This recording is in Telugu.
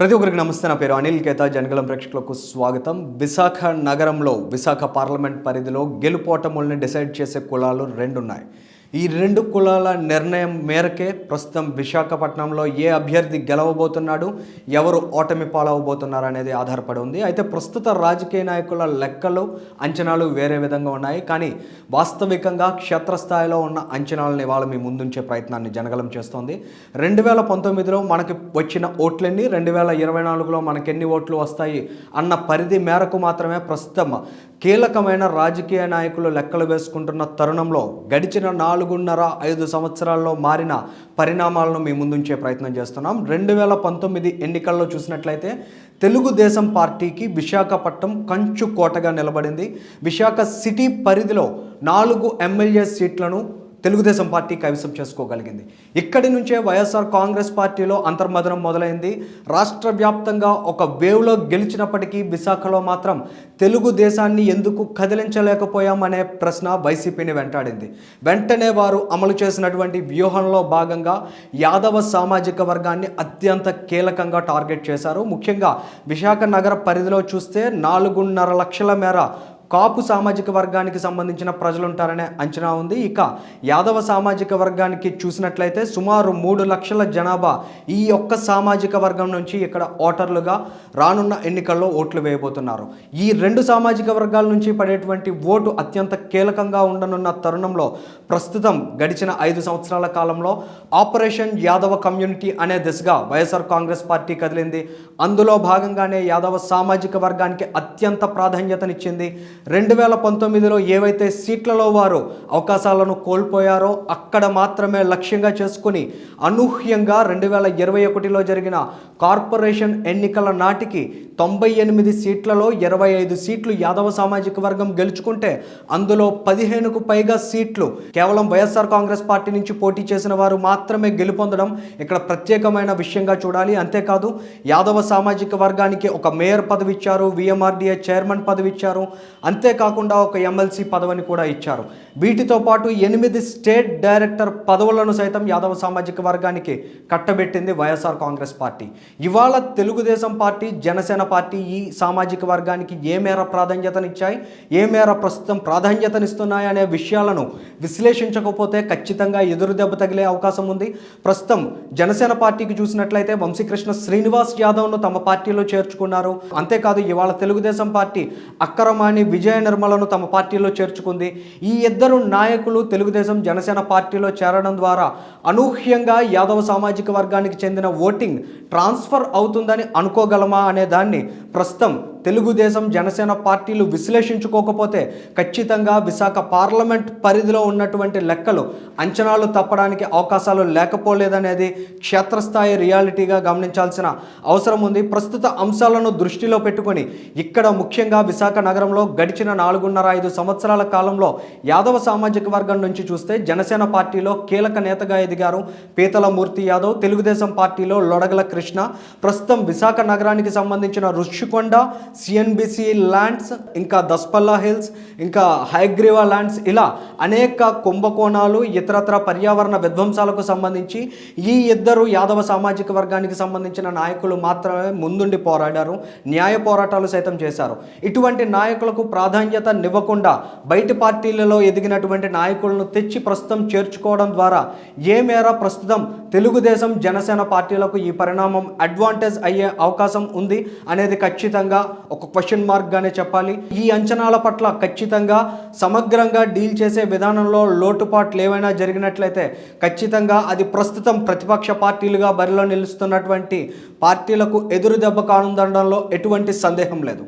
ప్రతి ఒక్కరికి నమస్తే నా పేరు అనిల్ కేత జనగలం ప్రేక్షకులకు స్వాగతం. విశాఖ నగరంలో విశాఖ పార్లమెంట్ పరిధిలో గెలుపోటముల్ని డిసైడ్ చేసే కులాలు రెండు ఉన్నాయి ఈ రెండు కులాల నిర్ణయం మేరకే ప్రస్తుతం విశాఖపట్నంలో ఏ అభ్యర్థి గెలవబోతున్నాడు ఎవరు ఓటమి పాలవబోతున్నారు అనేది ఆధారపడి ఉంది. అయితే ప్రస్తుత రాజకీయ నాయకుల లెక్కలు అంచనాలు వేరే విధంగా ఉన్నాయి. కానీ వాస్తవికంగా క్షేత్రస్థాయిలో ఉన్న అంచనాలను ఇవాళ మీ ముందుంచే ప్రయత్నాన్ని జనగలం చేస్తోంది. రెండు వేల పంతొమ్మిదిలో మనకి వచ్చిన ఓట్లన్నీ రెండు వేల ఇరవై నాలుగులో మనకి ఎన్ని ఓట్లు వస్తాయి అన్న పరిధి మేరకు మాత్రమే ప్రస్తుతం కీలకమైన రాజకీయ నాయకులు లెక్కలు వేసుకుంటున్న తరుణంలో గడిచిన నాలుగు నాలుగున్నర ఐదు సంవత్సరాల్లో మారిన పరిణామాలను మీ ముందుంచే ప్రయత్నం చేస్తున్నాం. రెండు వేల పంతొమ్మిది ఎన్నికల్లో చూసినట్లయితే తెలుగుదేశం పార్టీకి విశాఖపట్నం కంచు కోటగా నిలబడింది. విశాఖ సిటీ పరిధిలో నాలుగు ఎమ్మెల్యే సీట్లను తెలుగుదేశం పార్టీ కైవసం చేసుకోగలిగింది. ఇక్కడి నుంచే వైఎస్ఆర్ కాంగ్రెస్ పార్టీలో అంతర్మదనం మొదలైంది. రాష్ట్ర వ్యాప్తంగా ఒక వేవ్లో గెలిచినప్పటికీ విశాఖలో మాత్రం తెలుగుదేశాన్ని ఎందుకు కదిలించలేకపోయామనే ప్రశ్న వైసీపీని వెంటాడింది. వెంటనే వారు అమలు చేసినటువంటి వ్యూహంలో భాగంగా యాదవ సామాజిక వర్గాన్ని అత్యంత కీలకంగా టార్గెట్ చేశారు. ముఖ్యంగా విశాఖ నగర పరిధిలో చూస్తే నాలుగున్నర లక్షల మేర కాపు సామాజిక వర్గానికి సంబంధించిన ప్రజలు ఉంటారనే అంచనా ఉంది. ఇక యాదవ సామాజిక వర్గానికి చూసినట్లయితే సుమారు మూడు లక్షల జనాభా ఈ యొక్క సామాజిక వర్గం నుంచి ఇక్కడ ఓటర్లుగా రానున్న ఎన్నికల్లో ఓట్లు వేయబోతున్నారు. ఈ రెండు సామాజిక వర్గాల నుంచి పడేటువంటి ఓటు అత్యంత కీలకంగా ఉండనున్న తరుణంలో ప్రస్తుతం గడిచిన ఐదు సంవత్సరాల కాలంలో ఆపరేషన్ యాదవ కమ్యూనిటీ అనే దిశగా వైఎస్ఆర్ కాంగ్రెస్ పార్టీ కదిలింది. అందులో భాగంగానే యాదవ సామాజిక వర్గానికి అత్యంత ప్రాధాన్యతనిచ్చింది రెండు వేల పంతొమ్మిదిలో ఏవైతే సీట్లలో వారు అవకాశాలను కోల్పోయారో అక్కడ మాత్రమే లక్ష్యంగా చేసుకుని అనూహ్యంగా రెండు వేల ఇరవై ఒకటిలో జరిగిన కార్పొరేషన్ ఎన్నికల నాటికి తొంభై ఎనిమిది సీట్లలో ఇరవై ఐదు సీట్లు యాదవ సామాజిక వర్గం గెలుచుకుంటే అందులో పదిహేనుకు పైగా సీట్లు కేవలం వైఎస్ఆర్ కాంగ్రెస్ పార్టీ నుంచి పోటీ చేసిన వారు మాత్రమే గెలుపొందడం ఇక్కడ ప్రత్యేకమైన విషయంగా చూడాలి. అంతేకాదు యాదవ సామాజిక వర్గానికి ఒక మేయర్ పదవి ఇచ్చారు విఎంఆర్డీఏ చైర్మన్ పదవి ఇచ్చారు అంతేకాకుండా ఒక ఎమ్మెల్సీ పదవిని కూడా ఇచ్చారు. వీటితో పాటు ఎనిమిది స్టేట్ డైరెక్టర్ పదవులను సైతం యాదవ సామాజిక వర్గానికి కట్టబెట్టింది వైఎస్ఆర్ కాంగ్రెస్ పార్టీ. ఇవాళ తెలుగుదేశం పార్టీ జనసేన పార్టీ ఈ సామాజిక వర్గానికి ఏ మేర ప్రాధాన్యతనిచ్చాయి ఏ మేర ప్రస్తుతం ప్రాధాన్యతనిస్తున్నాయి అనే విషయాలను విశ్లేషించకపోతే ఖచ్చితంగా ఎదురు దెబ్బ తగిలే అవకాశం ఉంది. ప్రస్తుతం జనసేన పార్టీకి చూసినట్లయితే వంశీకృష్ణ శ్రీనివాస్ యాదవ్ను తమ పార్టీలో చేర్చుకున్నారు. అంతేకాదు ఇవాళ తెలుగుదేశం పార్టీ అక్కరమాణి విజయ నిర్మలను తమ పార్టీలో చేర్చుకుంది. ఈ ఇద్దరు నాయకులు తెలుగుదేశం జనసేన పార్టీలో చేరడం ద్వారా అనూహ్యంగా యాదవ సామాజిక వర్గానికి చెందిన ఓటింగ్ ట్రాన్స్ఫర్ అవుతుందని అనుకోగలమా అనే దాన్ని ప్రస్తుతం తెలుగుదేశం జనసేన పార్టీలు విశ్లేషించుకోకపోతే ఖచ్చితంగా విశాఖ పార్లమెంట్ పరిధిలో ఉన్నటువంటి లెక్కలు అంచనాలు తప్పడానికి అవకాశాలు లేకపోలేదనేది క్షేత్రస్థాయి రియాలిటీగా గమనించాల్సిన అవసరం ఉంది. ప్రస్తుత అంశాలను దృష్టిలో పెట్టుకొని ఇక్కడ ముఖ్యంగా విశాఖ నగరంలో గడిచిన నాలుగున్నర ఐదు సంవత్సరాల కాలంలో యాదవ సామాజిక వర్గం నుంచి చూస్తే జనసేన పార్టీలో కీలక నేతగా ఎదిగారు పీతల మూర్తి యాదవ్ తెలుగుదేశం పార్టీలో లొడగల కృష్ణ ప్రస్తుతం విశాఖ నగరానికి సంబంధించిన రుషికొండ సిఎన్బిసి ల్యాండ్స్ ఇంకా దస్పల్లా హిల్స్ ఇంకా హైగ్రీవా ల్యాండ్స్ ఇలా అనేక కుంభకోణాలు ఇతరత్ర పర్యావరణ విధ్వంసాలకు సంబంధించి ఈ ఇద్దరు యాదవ సామాజిక వర్గానికి సంబంధించిన నాయకులు మాత్రమే ముందుండి పోరాడారు న్యాయ పోరాటాలు సైతం చేశారు. ఇటువంటి నాయకులకు ప్రాధాన్యతనివ్వకుండా బయటి పార్టీలలో ఎదిగినటువంటి నాయకులను తెచ్చి ప్రస్తుతం చేర్చుకోవడం ద్వారా ఏ మేర ప్రస్తుతం తెలుగుదేశం జనసేన పార్టీలకు ఈ పరిణామం అడ్వాంటేజ్ అయ్యే అవకాశం ఉంది అనేది ఖచ్చితంగా ఒక క్వశ్చన్ మార్క్గానే చెప్పాలి. ఈ అంచనాల పట్ల ఖచ్చితంగా సమగ్రంగా డీల్ చేసే విధానంలో లోటుపాట్లు ఏవైనా జరిగినట్లయితే ఖచ్చితంగా అది ప్రస్తుతం ప్రతిపక్ష పార్టీలుగా బరిలో నిలుస్తున్నటువంటి పార్టీలకు ఎదురు దెబ్బ కానుందనడంలో ఎటువంటి సందేహం లేదు.